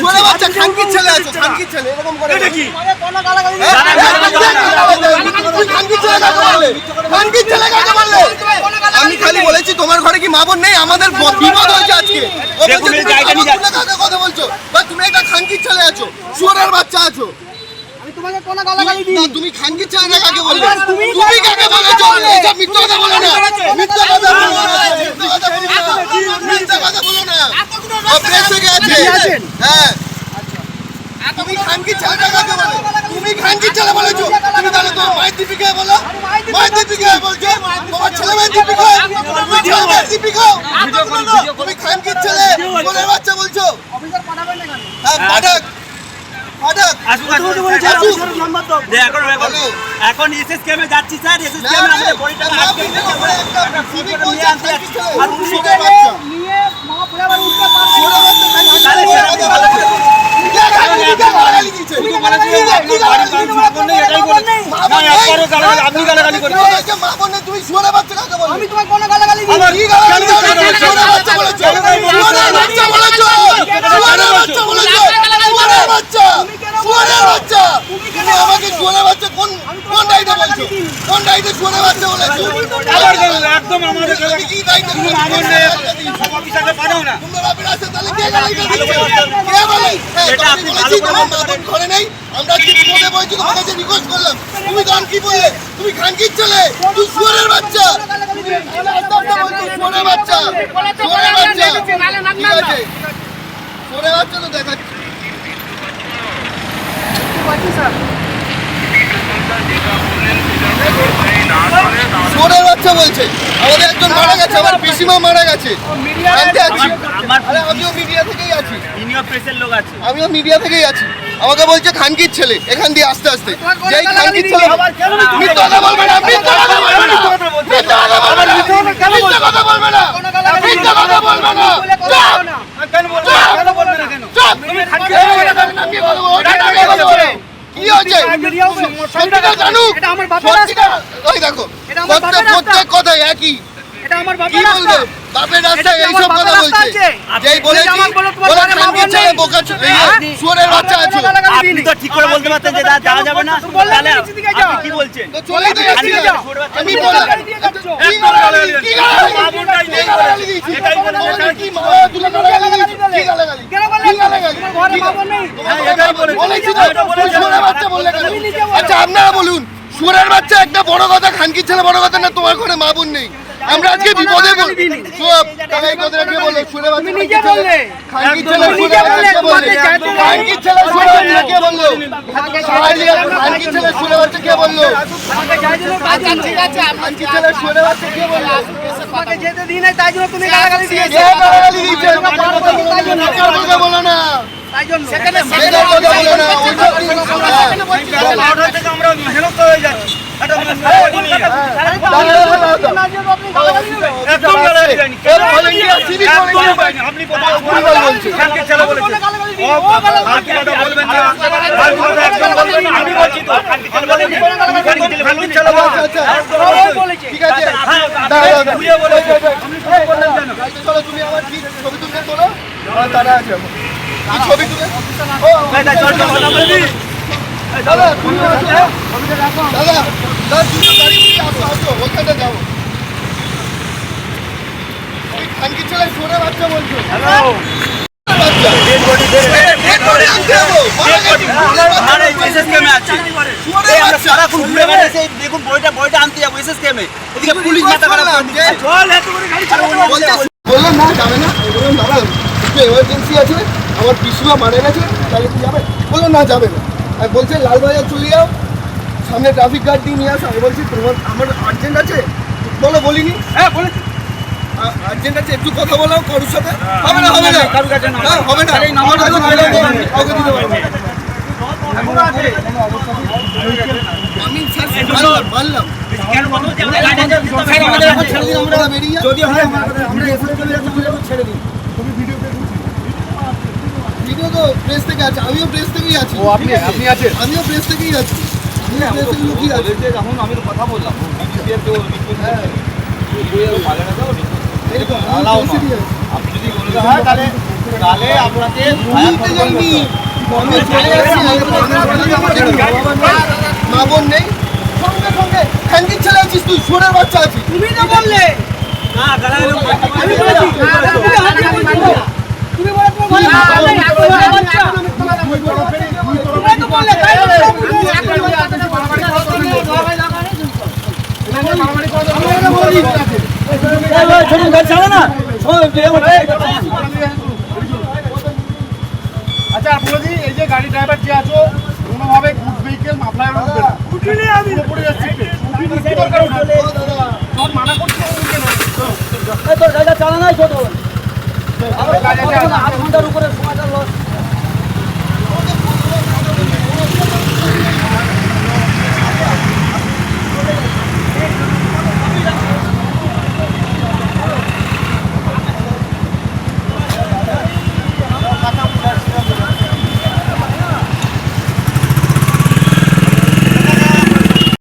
ছোড়ে বাচ্চা ছেলে আছো ছেলে। এরকম করে এটা কি? ছেলে কাকে ছেলে কাকে বললে? আমি খালি বলেছি তোমার ঘরে কি মা বোন নেই? আমাদের বিপদ হয়েছে আজকে। ও বলছে, তুমি কাকে কথা বলছো? বা তুমি একটা ছেলে আছো শুয়ারের বাচ্চা আছো। আমি তোমাকে কোনো গালাগালি দিই। না, তুমি খানকির ছেলে না কাকে বললে তুমি তুমি কাকে বলেছ? এইসব মিথ্যা কথা বলো না। মিথ্যা কথা বলো না। মিথ্যা কথা বলো না। মিথ্যা কথা বলো না আছেন? হ্যাঁ তুমি কাকে বলো তুমি খানকির ছেলে বলেছ তুমি তাহলে তোমার মায়ের দীপিকা বলো মায়ের দীপিকা বলছো তোমার ছেলে মায়ের দীপিকা তুমি ছেলে মায়ের তুমি বাচ্চা বলছো হ্যাঁ পাঠাক এখন এখন এখন এসএস ক্যামে যাচ্ছি স্যার এসএস ক্যামে আমাদের বডিটা না, আটকে আপনি তো বলে একটা সিভিক বলছে, আনতে খানকির ছেলে। আর উনি শুনে বাচ্চা। নিয়ে মা পরে আবার উঠতে পারবে শুনে বাচ্চা, খানকির তাহলে ছেলে। সেটা কথা বলো। কে খানকির কে গালাগালি দিচ্ছে? তুমি গালাগালি দিয়েছ। আপনি গালাগালি দিয়েছেন। মা বোন নেই, এটাই বলে। মা না, বোন নেই। একবারও গালাগালি- আপনি বলছো মা নেই, তুমি শুনে বাচ্চা কাকে বললে? আমি তোমাকে কোনো গালাগালি দিই কি গালাগালি? কেন শুনে বাচ্চা বলেছ। শুনে বাচ্চা বলেছ। শুনে বাচ্চা বলেছ। শুনে বাচ্চা। শুনে বাচ্চা। তুমি আমাকে শুনে বাচ্চা কোন কোন ডাইটে বলছো? কোন ডাইটে শুনে বাচ্চা বলেছ? আবার একদম আমাদের তুমি কি মা বোন বাচ্চা নেই, সব অফিসারকে পাঠাও না তোমরা আছে, তাহলে কে গালাগালি দিচ্ছে? হ্যাঁ, এটা তো আমি আপনি ভালো করে তোমার মা ঘরে নেই। আমরা আজকে বিপদে পড়েছি, তোমার কাছে request করলাম। তুমি তখন কি বললে? তুমি খানকির ছেলে, তুই শুয়োরের বাচ্চা। তুমি আস্তে আস্তে বলছো, শুয়োরের বাচ্চা। শুয়োরের বাচ্চা। ঠিক আছে। শুয়োরের বাচ্চা তো দেখাচ্ছি। শুয়োরের বাচ্চা বলছে আমাদের একজন গেছে আমার পিসিমা মারা গেছে। জানতে আছি। আরে আমিও মিডিয়া থেকেই আছি। আমিও মিডিয়া থেকেই আমাকে বলছে খানকির ছেলে এখান দিয়ে আস্তে আস্তে। যেই খানকির ছেলে মিথ্যা কথা বলবে না মিথ্যা কথা বলবে না। মিথ্যা কথা বলবে না। মিথ্যা কথা বলবে না। মিথ্যা কথা বলবে? না। কেন বলবে? কেন বলবে না। কেন চুপ। নামিয়ে বলব, ওটা বলব। কি হয়েছে? সত্যিটা জানুক। সত্যিটা ওই দেখো। প্রত্যেক কথাই একই। এটা আমার বাপের রাস্তা বাপের কি এইসব আমার কথা বলছে যেই বলেছি আমার বলো তোমার বলে ঘরে মা খানকির বোন ছেলে বোকা এই হ্যাঁ? বাচ্চা আছে আপনি তো ঠিক করে বলতে পারতেন যে যাওয়া যাবে না তাহলে। আপনি কি বলছেন তো চলেই তো। আমি যাচ্ছ। কি গালাগালি? কি গালাগালি? দিয়েছি? এটাই বলে- কি মা তুলে গালাগালি। কি গালাগালি? কি গালাগালি? ঘরে বোন নেই? হ্যাঁ, এটাই বোন- বলেছি। তো, এটা বলেছি। শুয়োরের বাচ্চা বললে বলো। আচ্ছা আপনারা বলুন সুরের বাচ্চা একটা বড় কথা খানকির ছেলে বড় কথা না তোমার ঘরে মা বোন নেই। আমরা আজকে বিপদে? যেতে দিই তাই জন্য তুমি গালাগালি দিয়েছ। বলো না, মিথ্যার কথা বলো না। তাই জন্য। মিথ্যার কথা বলো না, ওইসব জিনিস না। অর্ডার থেকে আমরা হেনস্থ হয়ে যাচ্ছি আচ্ছা। ঠিক আছে ছবি তোলো? দাদা বলবি? দাদা, দাদা, দুটো গাড়ি আসো, আসো, ওখানে যাব। তুমি ছেলে সরে বাচ্চা বলছো। দেখুন বইটা বইটা আনতে যাব এসএস কেমে এদিকে পুলিশ মাথা খারাপ বললাম না যাবে না বললাম দাদা একটু এমার্জেন্সি আছে আমার পিসিমা মারা গেছে তাহলে কি যাবে? বললাম না যাবে না। আর বলছে লালবাজার চলে যাও সামনে ট্রাফিক গার্ড দিয়ে নিয়ে আসো। আমি বলছি তোমার আমার আর্জেন্ট আছে? বলো বলিনি। হ্যাঁ বলেছি। আর্জেন্ট আছে একটু কথা বলো কারোর সাথে? হবে না হবে না। কারোর কাছে না। হবে না। কাউকে দিতে পারব আমি স্যার ছেড়ে যদি হয় আমরা আমরা এখানে চলে যাচ্ছি বলে এখন ছেড়ে দিন ভিডিও তো প্রেস থেকে আছে আমিও প্রেস থেকেই আছি। ও আপনি আপনি আছেন? আমিও প্রেস থেকেই আছি। এখন আমি তো কথা বললাম আছি। আপনি যদি বলতে হয় তাহলে তাহলে আপনাকে আমি মা বোন নেই। সঙ্গে সঙ্গে ছেলে আছিস তুই সোনার বাচ্চা আছিস। তুমি তো বললে। আমি আচ্ছা বলে দিই এই যে গাড়ি ড্রাইভার যে আছো কোনোভাবে গুড ভেহিকেল মাফলার উঠবে না। উঠিনি আমি। পুরোপুরি যাচ্ছি দরকার উঠবে? সব মানা করছি উঠবে না তোর গাড়িটা চালা নাই ছোট আধ ঘণ্টার উপরে সময়টা লস Thank you.